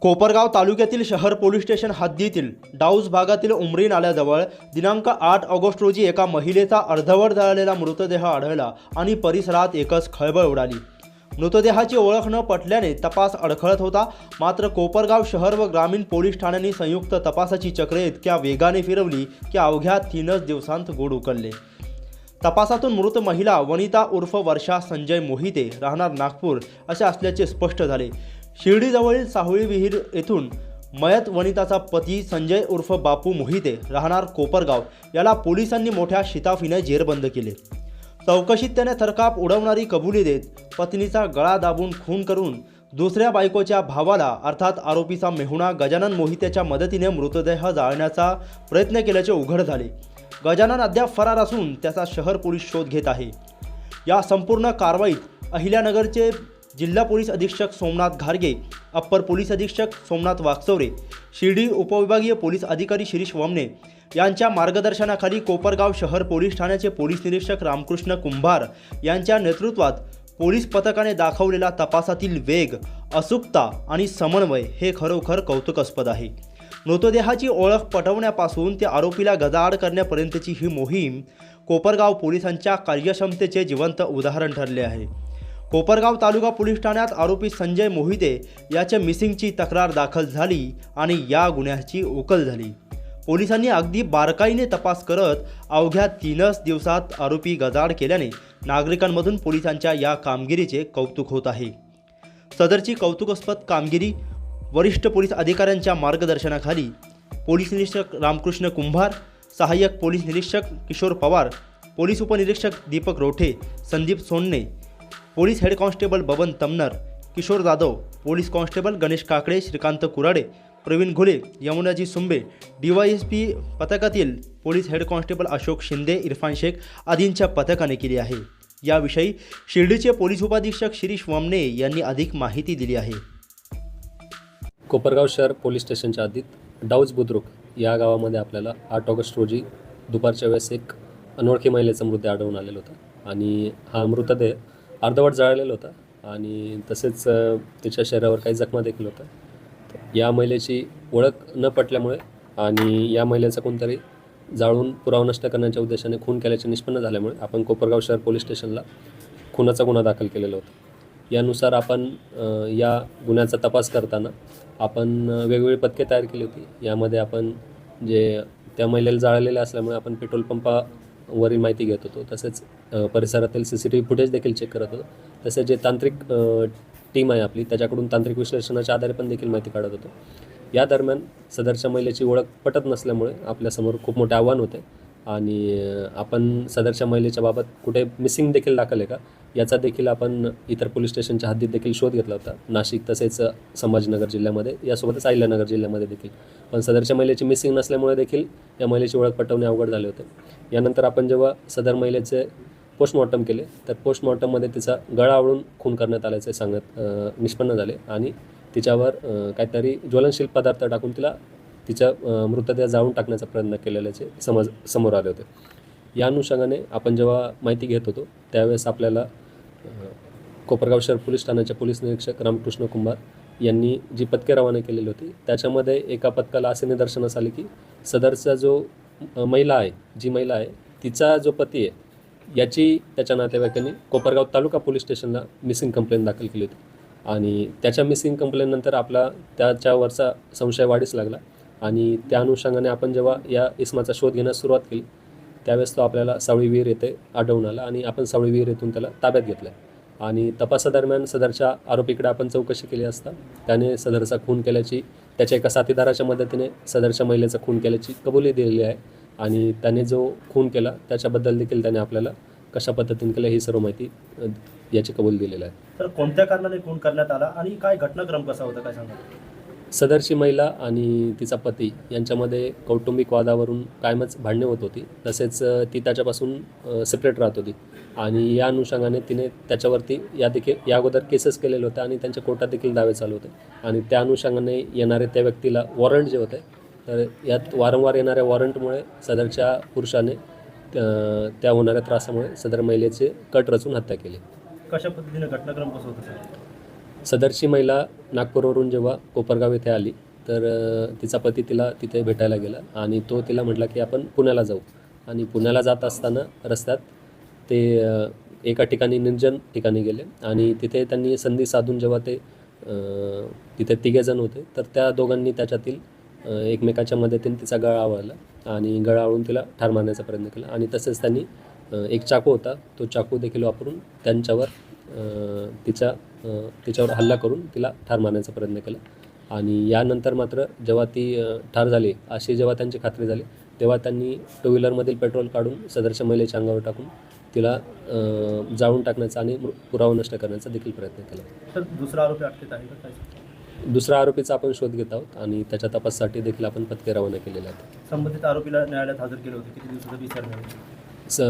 कोपरगाव तालुक्यातील शहर police station हद्दीतील डाऊज भागातील उमरी नाल्याजवळ दिनांक आठ ऑगस्ट रोजी एका महिलेचा अर्धवट जळालेला मृतदेह आढळला आणि परिसरात एकच खळबळ उडाली. मृतदेहाची ओळख न पटल्याने तपास अडखळत होता. मात्र कोपरगाव शहर व ग्रामीण पोलीस ठाण्यांनी संयुक्त तपासाची चक्रे इतक्या वेगाने फिरवली की अवघ्या तीनच दिवसांत गोड उकलले. तपासातून मृत महिला वनिता उर्फ वर्षा संजय मोहिते राहणार नागपूर असे असल्याचे स्पष्ट झाले. शिर्डीजवळील साहुळी विहीर येथून मयत वनिताचा पती संजय उर्फ बापू मोहिते राहणार कोपरगाव. याला पोलिसांनी मोठ्या शिताफीने जेरबंद केले. चौकशीत त्याने थरकाप उडवणारी कबुली देत पत्नीचा गळा दाबून खून करून दुसऱ्या बायकोच्या भावाला अर्थात आरोपीचा मेहुणा गजानन मोहितेच्या मदतीने मृतदेह जाळण्याचा प्रयत्न केल्याचे उघड झाले. गजानन अद्याप फरार असून त्याचा शहर पोलीस शोध घेत आहे. या संपूर्ण कारवाईत अहिल्यानगरचे जिल्हा पोलीस अधीक्षक सोमनाथ घारगे अप्पर पोलीस अधीक्षक सोमनाथ वागचौरे शिर्डी उपविभागीय पोलीस अधिकारी शिरीष वमने यांच्या मार्गदर्शनाखाली कोपरगाव शहर पोलीस ठाण्याचे पोलीस निरीक्षक रामकृष्ण कुंभार यांच्या नेतृत्वात पोलीस पथकाने दाखवलेला तपासातील वेग अचूकता आणि समन्वय हे खरोखर कौतुकास्पद आहे. मृतदेहाची ओळख पटवण्यापासून ते आरोपीला गजाआड करण्यापर्यंतची ही मोहीम कोपरगाव पोलिसांच्या कार्यक्षमतेचे जिवंत उदाहरण ठरले आहे. कोपरगाव तालुका पोलीस ठाण्यात आरोपी संजय मोहिते याच्या मिसिंगची तक्रार दाखल झाली आणि या गुन्ह्याची उकल झाली. पोलिसांनी अगदी बारकाईने तपास करत अवघ्या तीनच दिवसात आरोपी गजाड केल्याने नागरिकांमधून पोलिसांच्या या कामगिरीचे कौतुक होत आहे. सदरची कौतुकास्पद कामगिरी वरिष्ठ पोलीस अधिकाऱ्यांच्या मार्गदर्शनाखाली पोलीस निरीक्षक रामकृष्ण कुंभार सहाय्यक पोलीस निरीक्षक किशोर पवार पोलीस उपनिरीक्षक Deepak Rothe Sandeep Sonane police head constable Baban Tamnar Kishor Jadhav police constable Ganesh Kakade Shrikant Kurade Pravin Ghule Yamunaji Sumbe DYSP पथकातील police head constable Ashok Shinde Irfan Shaikh आदींच्या पथकाने केली आहे याविषयी शिर्डीचे police उपाधीक्षक शिरीष वमने यांनी अधिक माहिती दिली आहे कोपरगाव शहर पोलीस स्टेशनच्या हद्दीत डाऊज बुद्रुक या गावामध्ये आपल्याला आठ ऑगस्ट रोजी दुपारच्या वेळेस एक अनोळखी महिलेचा मृतदेह आढळून आलेला होता आणि हा मृतदेह अर्धवट जाळलेला होता आणि तसेच त्याच्या तिच्या शरीरावर काही जखमा देखील होत्या. या महिलेची ओळख न पटल्यामुळे आणि या महिलेचा कोणतरी जाळून पुरावा नष्ट करण्याच्या उद्देशाने खून केल्याचे निष्पन्न झाल्यामुळे आपण कोपरगाव शहर पोलीस स्टेशनला खुनाचा गुन्हा दाखल केलेला होता. यानुसार आपण या गुन्ह्याचा तपास करताना आपण वेगवेगळी पथके तयार केली होती. यामध्ये आपण जे त्या महिलेला जाळलेल्या असल्यामुळे आपण पेट्रोल पंपा वरील माहिती घेत होतो. तसेच परिसरातील C C T V footage देखील चेक करत होतो. तसेच जे तांत्रिक टीम आहे आपली त्याच्याकडून तांत्रिक विश्लेषणाच्या आधारे पण देखील माहिती काढत होतो. या दरम्यान सदरच्या महिलेची ओळख पटत नसल्यामुळे आपल्यासमोर खूप मोठे आव्हान होते. आणि आपण सदरच्या महिलेच्या बाबत कुठे मिसिंग देखील दाखल आहे का? याचा देखील आपण इतर पोलीस स्टेशनच्या हद्दीत देखील शोध घेतला होता. नाशिक तसेच संभाजीनगर जिल्ह्यामध्ये यासोबतच अहिल्यानगर जिल्ह्यामध्ये देखील. पण सदरच्या महिलेची मिसिंग नसल्यामुळे देखील या महिलेची ओळख पटवणे अवघड झाले होते. यानंतर आपण जेव्हा सदर महिलेचे पोस्टमॉर्टम केले तर पोस्टमॉर्टममध्ये तिचा गळा आवळून खून करण्यात आल्याचे सांगत निष्पन्न झाले आणि तिच्यावर काहीतरी ज्वलनशील पदार्थ टाकून तिला तिच्या मृतदेह जाळून टाकण्याचा प्रयत्न केलेल्याचे समज समोर आले होते. या अनुषंगाने आपण जेव्हा माहिती घेत होतो त्यावेळेस आपल्याला कोपरगाव शहर पोलीस ठाण्याच्या पोलीस निरीक्षक रामकृष्ण कुंभार यांनी जी पथके रवाना केलेली होती त्याच्यामध्ये एका पथकाला असे निदर्शनास आले की सदरचा जो महिला आहे जी महिला आहे तिचा जो पती आहे याची त्याच्या नातेवाईकांनी कोपरगाव तालुका पोलीस स्टेशनला मिसिंग कंप्लेंट दाखल केली होती. आणि त्याच्या मिसिंग कंप्लेंटनंतर आपला त्याच्यावरचा संशय वाढीस लागला. आणि त्या अनुषंगाने आपण जेव्हा या इसमाचा शोध घेण्यास सुरुवात केली त्यावेळेस तो आपल्याला सावळी विहीर येथे आढळून आला आणि आपण सावळी विहीर येथून त्याला ताब्यात घेतलं आणि तपासादरम्यान सदरच्या आरोपीकडे आपण चौकशी केली असता त्याने सदरचा खून केल्याची त्याच्या एका साथीदाराच्या मदतीने सदरच्या महिलेचा खून केल्याची कबुली दिलेली आहे. आणि त्याने जो खून केला त्याच्याबद्दल देखील त्याने आपल्याला कशा पद्धतीने केलं ही सर्व माहिती याची कबूल दिलेली आहे. तर कोणत्या कारणाने खून करण्यात आला आणि काय घटनाक्रम कसा होता काय सांगा सदरची महिला आणि तिचा पती यांच्यामध्ये कौटुंबिक वादावरून कायमच भांडणे होत होती. तसेच ती त्याच्यापासून सेपरेट राहत होती. आणि या अनुषंगाने तिने त्याच्यावरती या देखील या अगोदर केसेस केलेले होते आणि त्यांच्या कोर्टात देखील दावे चालू होते. आणि त्या अनुषंगाने येणारे त्या व्यक्तीला वॉरंट जे होते तर यात वारंवार येणाऱ्या वॉरंटमुळे सदरच्या पुरुषाने त्या त्या होणाऱ्या त्रासामुळे सदर महिलेचे कट रचून हत्या केली. कशा पद्धतीने घटनाक्रम कसं होतं? सदरची महिला नागपूरवरून जेव्हा कोपरगाव येथे आली तर तिचा पती तिला तिथे भेटायला गेला आणि तो तिला म्हटला की आपण पुण्याला जाऊ. आणि पुण्याला जात असताना रस्त्यात ते एका ठिकाणी निर्जन ठिकाणी गेले आणि तिथे त्यांनी संधी साधून जेव्हा ते तिथे तिघेजण होते तर त्या दोघांनी त्याच्यातील एकमेकाच्या मदतीने तिचा गळा आवळला आणि गळा आवळून तिला ठार मारण्याचा प्रयत्न केला. आणि तसेच त्यांनी एक चाकू होता तो चाकू देखील वापरून त्यांच्यावर तिचा तिच्यावर हल्ला करून तिला ठार मारण्याचा प्रयत्न केला. आणि यानंतर मात्र जेव्हा ती ठार झाली अशी जेव्हा त्यांची खात्री झाली तेव्हा त्यांनी टू व्हीलरमधील पेट्रोल काढून सदरच्या महिलेच्या अंगावर टाकून तिला जाळून टाकण्याचा आणि पुरावा नष्ट करण्याचा देखील प्रयत्न केला. तर दुसरा आरोपी अटकेत आहे का? दुसरा आरोपीचा आपण शोध घेत आहोत आणि त्याच्या तपासासाठी देखील आपण पथके रवाना केलेले आहेत. संबंधित आरोपीला न्यायालयात हजर केले होते. किती दिवसाचा विचार स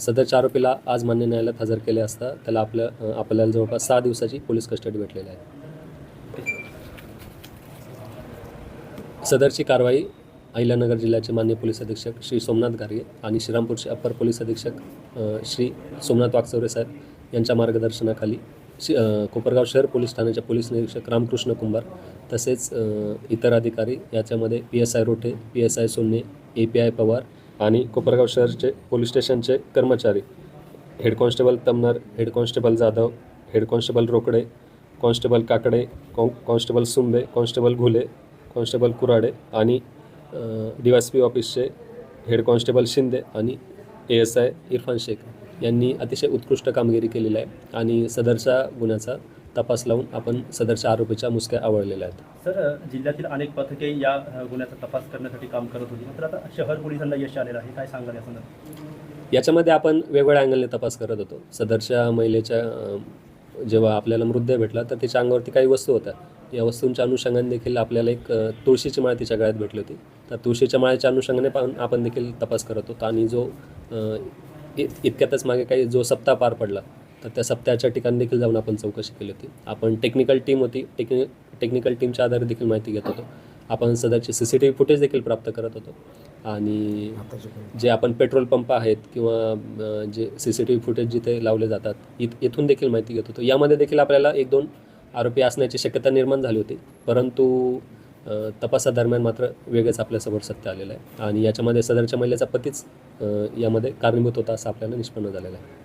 सदरच्या आरोपीला आज मान्य न्यायालयात हजर केले असता त्याला आपल्या आपल्याला जवळपास सहा दिवसाची पोलीस कस्टडी भेटलेली आहे. सदरची कारवाई अहिल्यानगर जिल्ह्याचे मान्य पोलीस अधीक्षक श्री सोमनाथ गार्गे आणि श्रीरामपूरचे अप्पर पोलीस अधीक्षक श्री सोमनाथ वागचौरे साहेब यांच्या मार्गदर्शनाखाली शि कोपरगाव शहर पोलीस ठाण्याचे पोलीस निरीक्षक रामकृष्ण कुंभार तसेच इतर अधिकारी याच्यामध्ये P S I Rothe P S I Sonne A P I Pawar आणि कोपरगाव शहरचे पोलीस स्टेशनचे कर्मचारी. Head constable Tamnar head constable Jadhav head constable Rokade constable Kakade कॉ constable Sumbe constable Ghule constable Kurade आणि डी वाय पी ऑफिसचे head constable Shinde आणि A S I Irfan Shaikh यांनी अतिशय उत्कृष्ट कामगिरी केलेली आहे. आणि सदरच्या गुन्ह्याचा तपास लावून आपण सदरच्या आरोपीच्या मुसक्या आवळलेल्या आहेत. सर जिल्ह्यातील अनेक पथके या गुन्ह्याचा तपास करण्यासाठी काम करत होती. मात्र आता शहर पोलिसांना यश आलेलं आहे. काय सांगाल या संदर्भात याच्यामध्ये आपण वेगवेगळ्या अँगलने तपास करत होतो. सदरच्या महिलेच्या जेव्हा आपल्याला मृतदेह भेटला तर तिच्या अंगावरती काही वस्तू होत्या. या वस्तूंच्या अनुषंगाने देखील आपल्याला एक तुळशीची माळ तिच्या गळ्यात भेटली होती. तर तुळशीच्या माळ्याच्या अनुषंगाने पण आपण देखील तपास करत होतो आणि जो इतक्यातच मागे काही जो सप्ताह पार पडला तर त्या सप्त्याच्या ठिकाणी देखील जाऊन आपण चौकशी केली होती. आपण टेक्निकल टीम होती. टेक्नि टेक्निकल टीमच्या आधारे देखील माहिती घेत होतो. आपण सदरचे C C T V footage देखील प्राप्त करत होतो. आणि जे आपण पेट्रोल पंप आहेत किंवा जे C C T V footage जिथे लावले जातात इत इथून देखील माहिती घेत होतो. यामध्ये देखील आपल्याला एक दोन आरोपी असण्याची शक्यता निर्माण झाली होती. परंतु तपासादरम्यान मात्र वेगळंच आपल्यासमोर सत्य आलेलं आहे. आणि याच्यामध्ये सदरच्या महिलेचा पतीच यामध्ये कारणीभूत होता असं आपल्याला निष्पन्न झालेलं आहे.